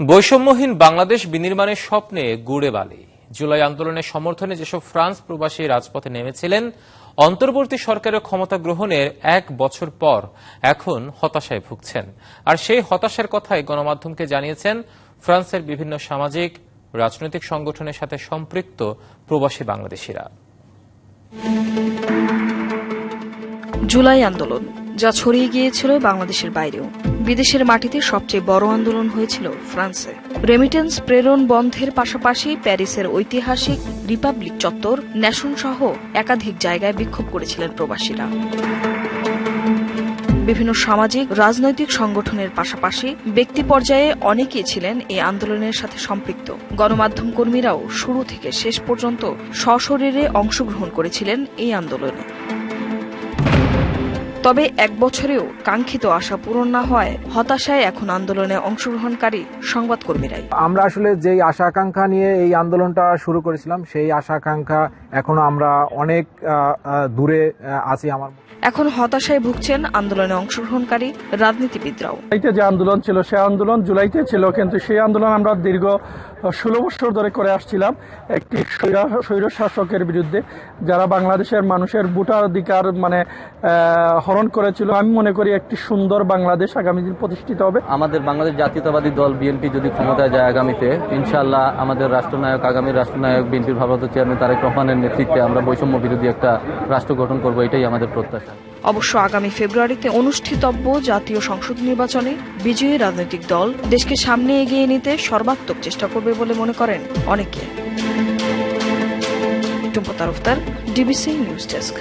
বৈষম্যহীন বাংলাদেশ বিনির্মাণের স্বপ্নে গুড়ে বালি। জুলাই আন্দোলনের সমর্থনে যেসব ফ্রান্স প্রবাসী রাজপথে নেমেছিলেন, অন্তর্বর্তী সরকারের ক্ষমতা গ্রহণের এক বছর পর এখন হতাশায় ভুগছেন। আর সেই হতাশার কথাই গণমাধ্যমকে জানিয়েছেন ফ্রান্সের বিভিন্ন সামাজিক, রাজনৈতিক সংগঠনের সাথে সম্পৃক্ত প্রবাসী বাংলাদেশিরা। জুলাই আন্দোলন। যা ছড়িয়ে গিয়েছিল বাংলাদেশের বাইরেও। বিদেশের মাটিতে সবচেয়ে বড় আন্দোলন হয়েছিল ফ্রান্সে। রেমিটেন্স প্রেরণ বন্ধের পাশাপাশি প্যারিসের ঐতিহাসিক রিপাবলিক চত্বর ন্যাশন সহ একাধিক জায়গায় বিক্ষোভ করেছিলেন প্রবাসীরা। বিভিন্ন সামাজিক, রাজনৈতিক সংগঠনের পাশাপাশি ব্যক্তি পর্যায়ে অনেকেই ছিলেন এই আন্দোলনের সাথে সম্পৃক্ত। গণমাধ্যম কর্মীরাও শুরু থেকে শেষ পর্যন্ত সশরীরে অংশগ্রহণ করেছিলেন এই আন্দোলনে। তবে এক বছরেও কাঙ্ক্ষিত আশা পূরণ না হয় হতাশায় এখন আন্দোলনে অংশগ্রহণকারী সংবাদকর্মীরাই। আমরা আসলে যেই আশা আকাঙ্ক্ষা নিয়ে এই আন্দোলনটা শুরু করেছিলাম, সেই আশা আকাঙ্ক্ষা এখনও আমরা অনেক দূরে আছি আমার এখন হতাশায় ভুগছেন আন্দোলনে অংশগ্রহণকারী রাজনীতিবিদরাও। জুলাইতে যে আন্দোলন ছিল সে আন্দোলন জুলাইতে ছিল কিন্তু সেই আন্দোলন আমরা দীর্ঘ ষোলো বছর ধরে করে আসছিলাম। একটি স্বৈরা- স্বৈর শাসকের বিরুদ্ধে যারা বাংলাদেশের মানুষের ভোটাধিকার মানে হরণ করেছিল। আমি মনে করি একটি সুন্দর বাংলাদেশ আগামী দিন প্রতিষ্ঠিত হবে। আমাদের বাংলাদেশ জাতীয়তাবাদী দল বিএনপি যদি ক্ষমতায় যায় আগামীতে ইনশাআল্লাহ আমাদের রাষ্ট্রনায়ক আগামী রাষ্ট্রনায়ক বিএনপির ভারপ্রাপ্ত চেয়ারম্যান তারেক রহমানের নেতৃত্বে আমরা বৈষম্য বিরোধী একটা রাষ্ট্র গঠন করব এটাই আমাদের প্রত্যাশা। অবশ্য আগামী ফেব্রুয়ারিতে অনুষ্ঠিতব্য জাতীয় সংসদ নির্বাচনে বিজয়ী রাজনৈতিক দল দেশকে সামনে এগিয়ে নিতে সর্বাত্মক চেষ্টা করবে বলে মনে করেন অনেকে। DBC news desk.